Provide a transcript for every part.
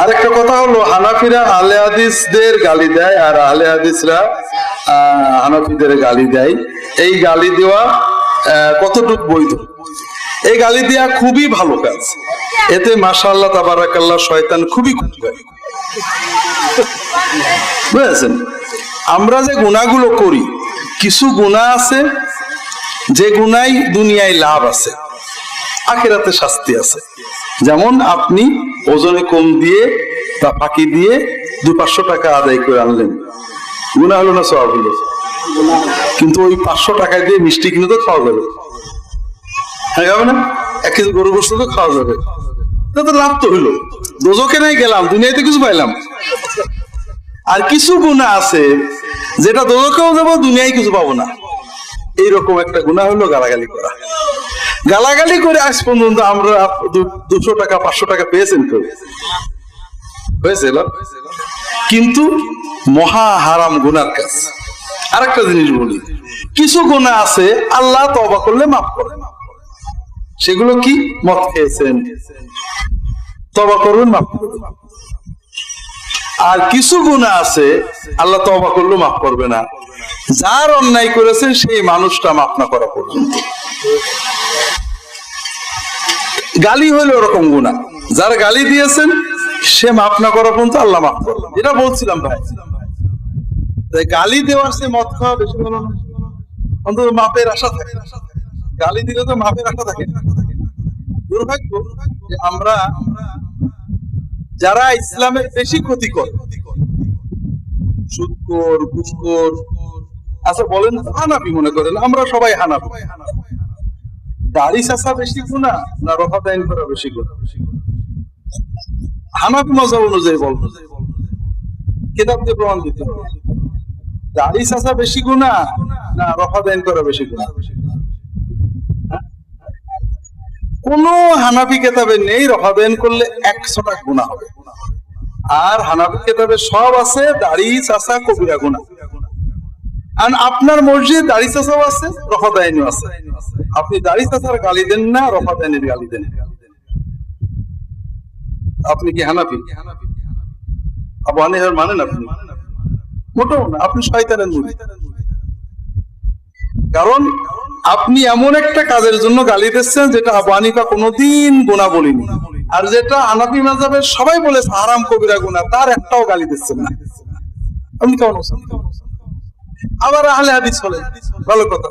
আর একটা কথা হলো, হানাফিরা আলে হাদিসদের গালি দেয় আর আলে হাদিসরা হানাফিদের গালি দেয়। এই গালি দেওয়া কতটুকু বৈধ? এই গালি দেওয়া খুবই ভালো কাজ। এতে মাশাআল্লাহ তাবারাকাল্লাহ শয়তান খুবই খুশি হয়। বুঝেছেন? আমরা যে গুণাগুলো করি, কিছু গুণা আছে, যে গুণাই দুনিয়ায় লাভ আছে, আখেরাতে শাস্তি আছে। যেমন আপনি ওজনে কম দিয়ে তা ফাঁকি দিয়ে দু পাঁচশো টাকা আদায় করে আনলেন। গুণা হলো না সব হলো? কিন্তু ওই পাঁচশো টাকা দিয়ে মিষ্টি কিনে তো খাওয়া যাবে। হ্যাঁ যাবে না? এক কেজি গরু গোস্ত তো খাওয়া যাবে। তা লাভ তো হইল দোজকে নাই গেলাম, দুনিয়াতে কিছু পাইলাম। আর কিছু গুণা আছে, যেটা দোজকেও যাব, দুনিয়ায় কিছু পাবো না। এইরকম একটা গুণা হলো গালাগালি করা। গালাগালি করে আজ পর্যন্ত আমরা দুশো টাকা, পাঁচশো টাকা পেয়েছেন কেউ? হয়েছিল কিন্তু মহা হারাম গুনার কাজ। আরেকটা জিনিস বলি, কিছু গুণা আছে, আল্লাহ তবা করলে মাফ করে। সেগুলো কি? মত খেয়েছেন। তবা করবেন, মাফ করবেন। আর কিছু গুণা আছে, আল্লাহ তবা করলেও মাফ করবে না। যার অন্যায় করেছেন, সেই মানুষটা মাফ না করা পর্যন্ত। গালি হলো ওরকম গুণা। যার গালি দিয়েছেন, সে মাফ না করা পর্যন্ত আল্লাহ মাফ করবে। এটা বলছিলাম ভাই। গালি দেওয়ার সে মদ খাওয়া বেশি ভালো না। অন্তত মাপের আশা থাকে। গালি দিলে তো মাপের আশা থাকে। দুর্ভাগ্য আমরা যারা ইসলামের বেশি ক্ষতি করে সুদকর ঘুষকর আচ্ছা বলেন হানাফি মনে করেন, আমরা সবাই হানাফি। দাড়ি চাষা বেশি গুণা না রফা দাইন করা বেশি গুণা মজা অনুযায়ী প্রমাণ দিতে হবে দাড়ি চাষা বেশি গুণা না রফা করা বেশি গুণা কোন হানাফি কেতাবে নেই রফা দাইন করলে একশো টাকা গুণা হবে। আর হানাফি কেতাবে সব আছে, দাড়ি চাষা কবিরা গুণা। আর আপনার মসজিদ দাড়ি চাষাও আছে রফা দাইনও আছে। আপনি দাড়ি চাষার গালি দেন না, রফা দাইনের গালি দেন। আপনি কি হানাফি? আবু হানিফার মানেন আপনি? মোটেও না, আপনি শয়তানের মুড়ি। কারণ আপনি এমন একটা কাজের জন্য গালি দিচ্ছেন যেটা আবু হানিফা কোনোদিন গুণা বলিনি। আর যেটা হানাফি মাজাবের সবাই বলেছে হারাম কবিরা গুণা তার একটাও গালি দিচ্ছেন না। আপনি কেমন আবার আহলে হাদিস হলেন ভালো কথা।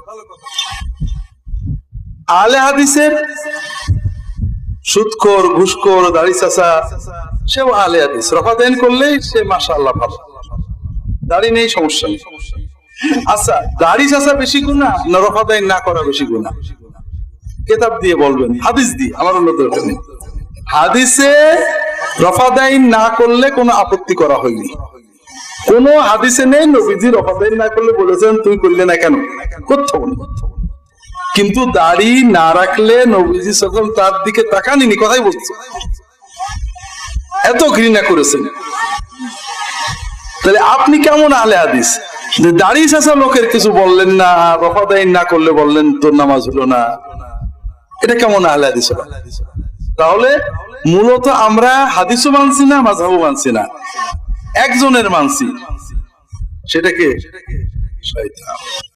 আহলে হাদিসের সুদখোর ঘুষখোর, দাড়ি চাচা, সেও আহলে হাদিস। রফা দেন করলেই সে মাশাআল্লাহ ভালো। দাড়ি নেই, সমস্যা নেই। আচ্ছা দাড়ি চাচা বেশি গুণা না রফা দেন না করা বেশি গুণা কেতাব দিয়ে বলবেন, হাদিস দিয়ে, আমার অন্য দরকার নেই হাদিসে রফা দাইন না করলে কোনো আপত্তি করা হয়নি। কোন হাদিসে নেই, নবীজি রফা দাইন না করলে বলেছেন, তুই করলে না কেন? নেই। কিন্তু দাড়ি না রাখলে নবীজি সকল তার দিকে তাকানিনি, কথাই বলছে। এত ঘৃণা করেছেন। তাহলে আপনি কেমন আলে হাদিস? দাড়ি শেষা লোকের কিছু বললেন না রফা দাইন না করলে বললেন, তোর নামাজ হলো না। এটা কেমন আলে হাদিস তাহলে মূলত আমরা হাদিসও মানছি না মাঝাবও মানছি না। একজনের মানছি। সেটাকে